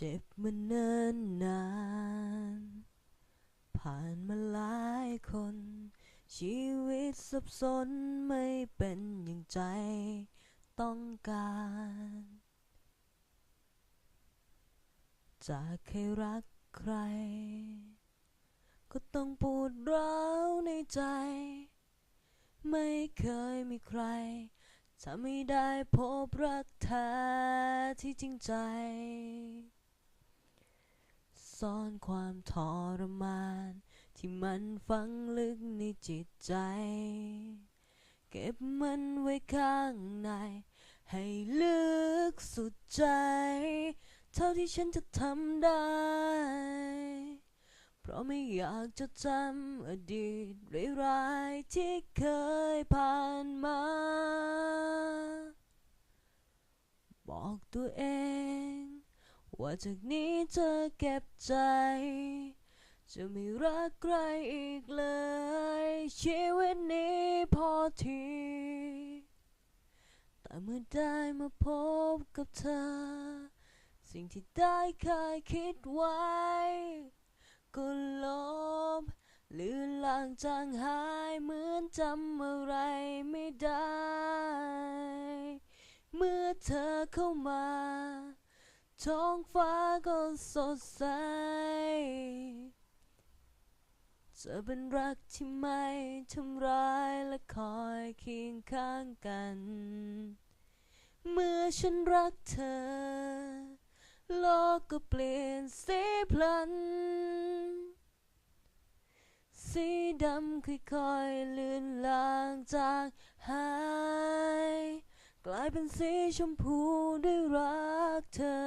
เจ็บมาเนิ่นนาน ผ่านมาหลายคน ชีวิตสับสนไม่เป็นอย่างใจต้องการ จากเคยรักใคร ก็ต้องปวดร้าวในใจ ไม่เคยมีใครถ้าไม่ได้พบรักแท้ที่จริงใจ ซ่อนความทรมาน ที่มันฝังลึกในจิตใจ เก็บมันไว้ข้างใน ให้ลึกสุดใจ เท่าที่ฉันจะทำได้ เพราะไม่อยากจะจำอดีตร้ายๆที่เคยผ่านมา บอกตัวเอง ว่าจากนี้จะเก็บใจ จะไม่รักใครอีกเลย ชีวิตนี้พอที แต่เมื่อได้มาพบกับเธอ สิ่งที่ได้เคยคิดไว้ ก็ลบเลือนลางจางหายเหมือนจำอะไรไม่ได้ เมื่อเธอเข้ามา ท้องฟ้าก็สดใสจะเป็นรักที่ไม่ทำร้ายและคอยเคียงข้างกัน เมื่อฉันรักเธอ โลกก็เปลี่ยนสีพลัน สีดำค่อยๆเลือนลางจางหาย กลายเป็นสีชมพูด้วยรักเธอ